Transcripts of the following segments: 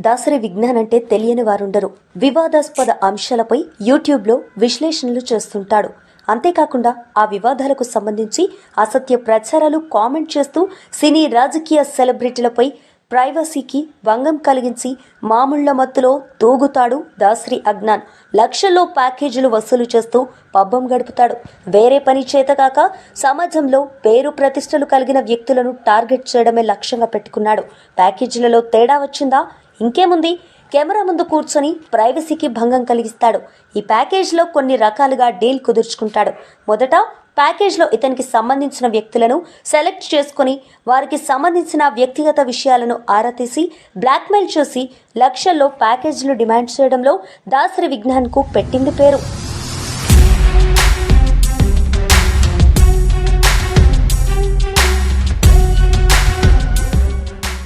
దాసరి విజ్ఞాన్ అంటే తెలియని వారుండరు. వివాదాస్పద అంశాలపై యూట్యూబ్లో విశ్లేషణలు చేస్తుంటాడు. అంతేకాకుండా ఆ వివాదాలకు సంబంధించి అసత్య ప్రచారాలు కామెంట్ చేస్తూ సినీ రాజకీయ సెలబ్రిటీలపై ప్రైవసీకి భంగం కలిగించి మామూళ్ళ మత్తులో తూగుతాడు దాసరి అజ్ఞాన్. లక్షల్లో ప్యాకేజీలు వసూలు చేస్తూ పబ్బం గడుపుతాడు. వేరే పని చేతగాక సమాజంలో పేరు ప్రతిష్టలు కలిగిన వ్యక్తులను టార్గెట్ చేయడమే లక్ష్యంగా పెట్టుకున్నాడు. ప్యాకేజీలలో తేడా వచ్చిందా? ఇంకేముంది? కెమెరా ముందు కూర్చొని ప్రైవసీకి భంగం కలిగిస్తాడు. ఈ ప్యాకేజ్లో కొన్ని రకాలుగా డీల్ కుదుర్చుకుంటాడు. మొదట ప్యాకేజ్లో ఇతనికి సంబంధించిన వ్యక్తులను సెలెక్ట్ చేసుకొని వారికి సంబంధించిన వ్యక్తిగత విషయాలను ఆరా తీసి బ్లాక్మెయిల్ చేసి లక్షల్లో ప్యాకేజీలు డిమాండ్ చేయడంలో దాసరి విజ్ఞాన్కు పెట్టింది పేరు.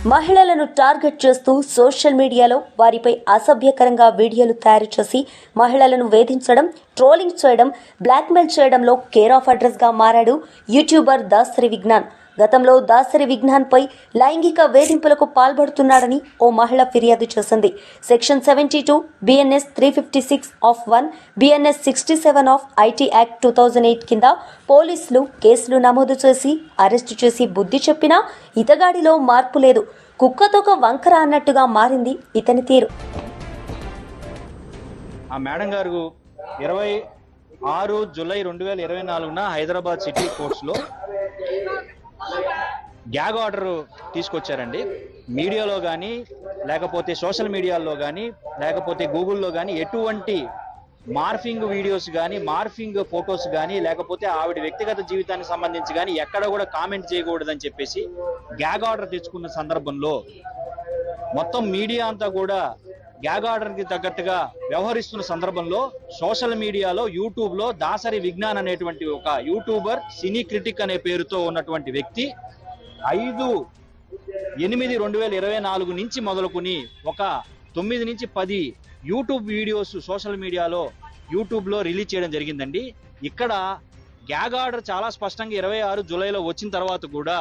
మహిళలను టార్గెట్ చేస్తూ సోషల్ మీడియాలో వారిపై అసభ్యకరంగా వీడియోలు తయారు చేసి మహిళలను వేధించడం ట్రోలింగ్ చేయడం బ్లాక్మెయిల్ చేయడంలో కేర్ ఆఫ్ అడ్రస్గా మారాడు యూట్యూబర్ దాసరి విజ్ఞాన్ గతంలో దాసరి విజ్ఞాన్పై లైంగిక వేధింపులకు పాల్పడుతున్నాడని ఓ మహిళ ఫిర్యాదు చేసింది. Section seventy two BNS three fifty six of one BNS sixty seven of IT act two thousand eight కింద పోలీసులు కేసులు నమోదు చేసి అరెస్టు చేసి బుద్ధి చెప్పినా ఇతగాడిలో మార్పు లేదు. కుక్కతోక వంకర అన్నట్టుగా మారింది ఇతని తీరు. ఆ మేడం గారు ఇరవై ఆరు జూలై రెండు వేల ఇరవై నాలుగున హైదరాబాద్ సిటీ కోర్ట్స్లో గ్యాగ్ ఆర్డర్ తీసుకొచ్చారండి. మీడియాలో కానీ లేకపోతే సోషల్ మీడియాలో కానీ లేకపోతే గూగుల్లో కానీ ఎటువంటి మార్ఫింగ్ వీడియోస్ కానీ మార్ఫింగ్ ఫొటోస్ కానీ లేకపోతే ఆవిడ వ్యక్తిగత జీవితానికి సంబంధించి కానీ ఎక్కడ కూడా కామెంట్ చేయకూడదని చెప్పేసి గ్యాగ్ ఆర్డర్ తెచ్చుకున్న సందర్భంలో మొత్తం మీడియా అంతా కూడా గ్యాగ్ ఆర్డర్కి తగ్గట్టుగా వ్యవహరిస్తున్న సందర్భంలో సోషల్ మీడియాలో యూట్యూబ్లో దాసరి విజ్ఞాన్ అనేటువంటి ఒక యూట్యూబర్ సినీ క్రిటిక్ అనే పేరుతో ఉన్నటువంటి వ్యక్తి ఐదు ఎనిమిది రెండు వేల ఇరవై నాలుగు నుంచి మొదలుకొని ఒక తొమ్మిది నుంచి పది యూట్యూబ్ వీడియోస్ సోషల్ మీడియాలో యూట్యూబ్లో రిలీజ్ చేయడం జరిగిందండి. ఇక్కడ గ్యాగ్ ఆర్డర్ చాలా స్పష్టంగా ఇరవై ఆరు జూలైలో వచ్చిన తర్వాత కూడా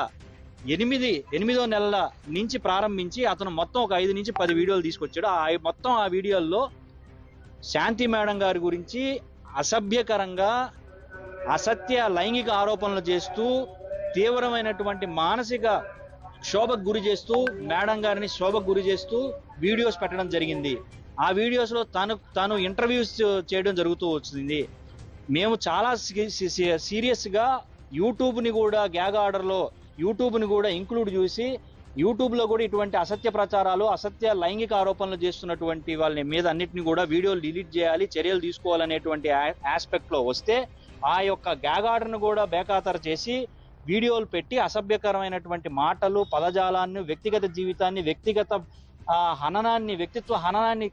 ఎనిమిది ఎనిమిదో నెలల నుంచి ప్రారంభించి అతను మొత్తం ఒక ఐదు నుంచి పది వీడియోలు తీసుకొచ్చాడు. ఆ మొత్తం ఆ వీడియోల్లో శాంతి మేడం గారి గురించి అసభ్యకరంగా అసత్య లైంగిక ఆరోపణలు చేస్తూ తీవ్రమైనటువంటి మానసిక శోభకు గురి చేస్తూ మేడం గారిని శోభకు గురి చేస్తూ వీడియోస్ పెట్టడం జరిగింది. ఆ వీడియోస్లో తను తను ఇంటర్వ్యూస్ చేయడం జరుగుతూ వచ్చింది. మేము చాలా సీరియస్గా యూట్యూబ్ని కూడా గ్యాగ్ ఆర్డర్లో యూట్యూబ్ని కూడా ఇంక్లూడ్ చూసి యూట్యూబ్లో కూడా ఇటువంటి అసత్య ప్రచారాలు అసత్య లైంగిక ఆరోపణలు చేస్తున్నటువంటి వాళ్ళని మీద అన్నింటినీ కూడా వీడియోలు డిలీట్ చేయాలి చర్యలు తీసుకోవాలనేటువంటి ఆస్పెక్ట్లో వస్తే ఆ యొక్క గ్యాగ్ ఆర్డర్ను కూడా బేఖాతరు చేసి వీడియోలు పెట్టి అసభ్యకరమైనటువంటి మాటలు పదజాలాన్ని వ్యక్తిగత జీవితాన్ని వ్యక్తిగత హననాన్ని వ్యక్తిత్వ హననాన్ని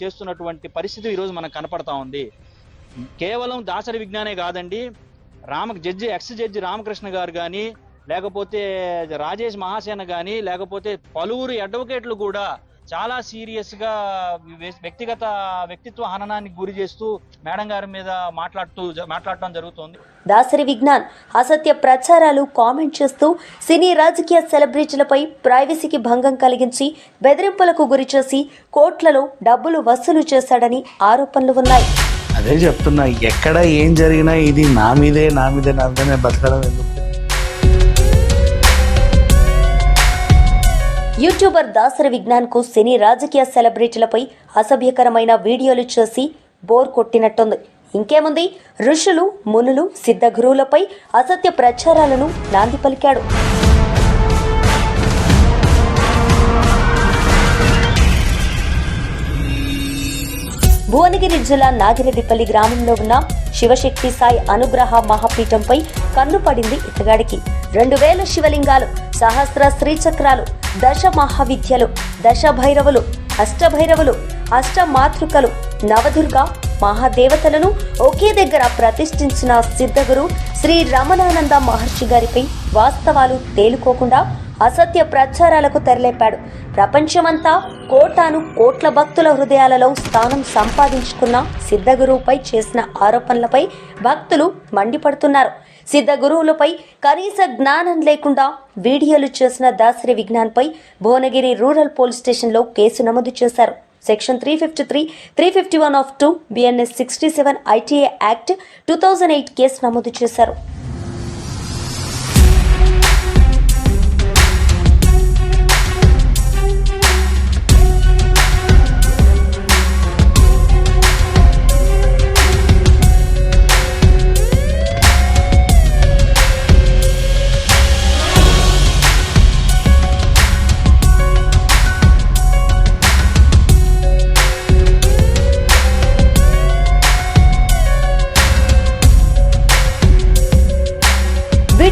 చేస్తున్నటువంటి పరిస్థితి ఈరోజు మనకు కనపడతా ఉంది. కేవలం దాసరి విజ్ఞానే కాదండి. Rama judge ex judge Ramakrishna గారు కానీ లేకపోతే రాజేష్ మహాసేన కానీ లేకపోతే పలువురు అడ్వకేట్లు కూడా చాలా సీరియస్గా వ్య- వ్యక్తిగత వ్యక్తిత్వ హననానికి గురి చేస్తూ మేడం గారి మీద మాట్లాడుతూ మాట్లాడటం జరుగుతుంది. దాసరి విజ్ఞాన్ అసత్య ప్రచారాలు కామెంట్ చేస్తూ సినీ రాజకీయ సెలబ్రిటీలపై ప్రైవసీకి భంగం కలిగించి బెదిరింపులకు గురిచేసి కోట్లలో డబ్బులు వసూలు చేశాడని ఆరోపణలు ఉన్నాయి. అదే చెప్తున్నా ఎక్కడ ఏం జరిగినా ఇది నా మీదే నా మీదే నా మీదే బతకడం ఎందుకు? యూట్యూబర్ దాసరి విజ్ఞాన్కు సినీ రాజకీయ సెలబ్రిటీలపై అసభ్యకరమైన వీడియోలు చేసి బోర్ కొట్టినట్టుంది. ఇంకేముంది? ఋషులు మునులు సిద్ధ గురువులపై అసత్య ప్రచారాలను నాంది పలికాడు. భువనగిరి జిల్లా నాగిరెడ్డిపల్లి గ్రామంలో ఉన్న శివశక్తి సాయి అనుగ్రహ మహాపీఠంపై కన్ను పడింది ఇతగాడికి. రెండు వేల శివలింగాలు సహస్ర శ్రీచక్రాలు దశ మహావిద్యలు దశ భైరవులు అష్టభైరవులు అష్టమాతృకలు నవదుర్గ మహాదేవతలను ఒకే దగ్గర ప్రతిష్ఠించిన సిద్ధగురు శ్రీ రమణానంద మహర్షి గారిపై వాస్తవాలు తేలుకోకుండా అసత్య ప్రచారాలకు తెరలేపాడు. ప్రపంచమంతా కోటాను కోట్ల భక్తుల హృదయాలలో స్థానం సంపాదించుకున్న సిద్ధగురువుపై చేసిన ఆరోపణలపై భక్తులు మండిపడుతున్నారు. సిద్ధ గురువులపై కనీస జ్ఞానం లేకుండా వీడియోలు చేసిన దాసరి విజ్ఞాన్పై భువనగిరి రూరల్ పోలీస్ స్టేషన్లో కేసు నమోదు చేశారు. Section three fifty three three fifty one of two BNS sixty seven ITA act two thousand eight case నమోదు చేశారు.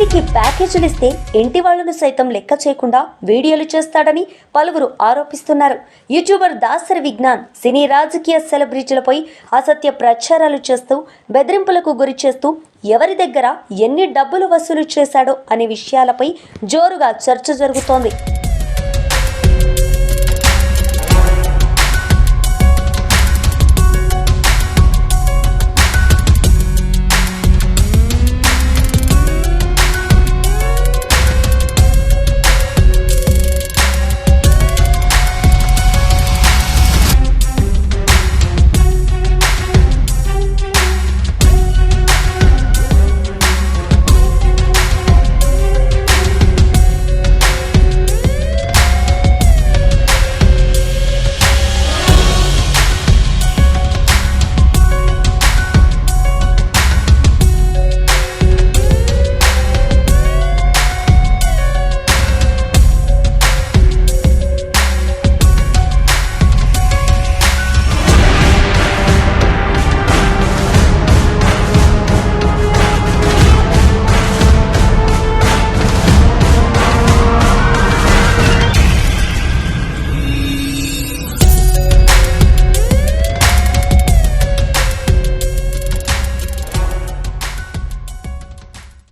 వీడికి ప్యాకేజీలు ఇస్తే ఇంటి వాళ్ళను సైతం లెక్క చేయకుండా వీడియోలు చేస్తాడని పలువురు ఆరోపిస్తున్నారు. యూట్యూబర్ దాసరి విజ్ఞాన్ సినీ రాజకీయ సెలబ్రిటీలపై అసత్య ప్రచారాలు చేస్తూ బెదిరింపులకు గురి చేస్తూ ఎవరి దగ్గర ఎన్ని డబ్బులు వసూలు చేశాడో అనే విషయాలపై జోరుగా చర్చ జరుగుతోంది.